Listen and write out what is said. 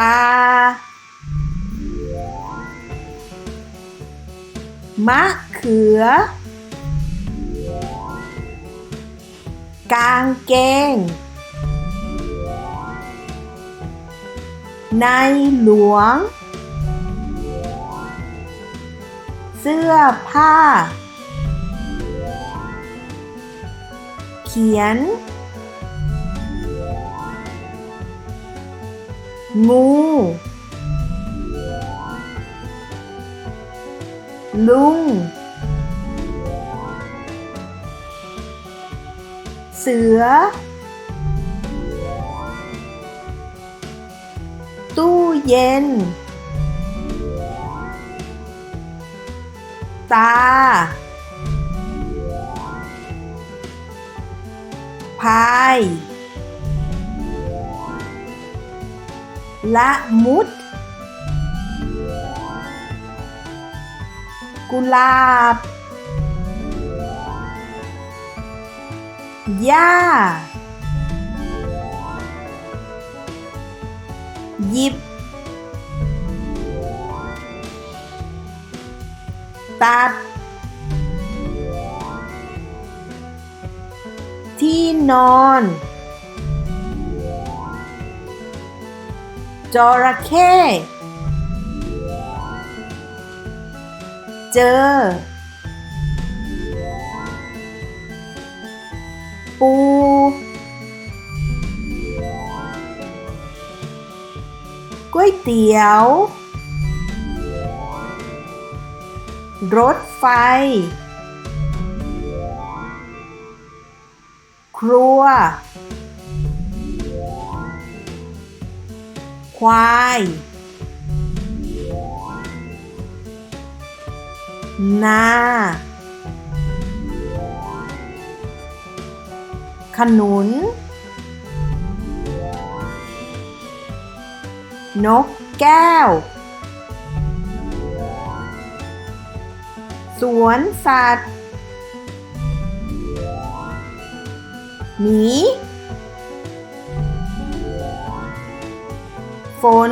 ปลามะเขือ กางเกง ในหลวง เสื้อผ้า เขียน งู ลุง เสือ ตู้เย็น ตา พาย ละมุด กุหลาบหญ้าหยิบ ตัด ที่นอน จระเข้เจอ ปู ก๋วยเตี๋ยว รถไฟ ครัว ควาย นา ขนุน นกแก้ว สวนสัตว์หมี ฝน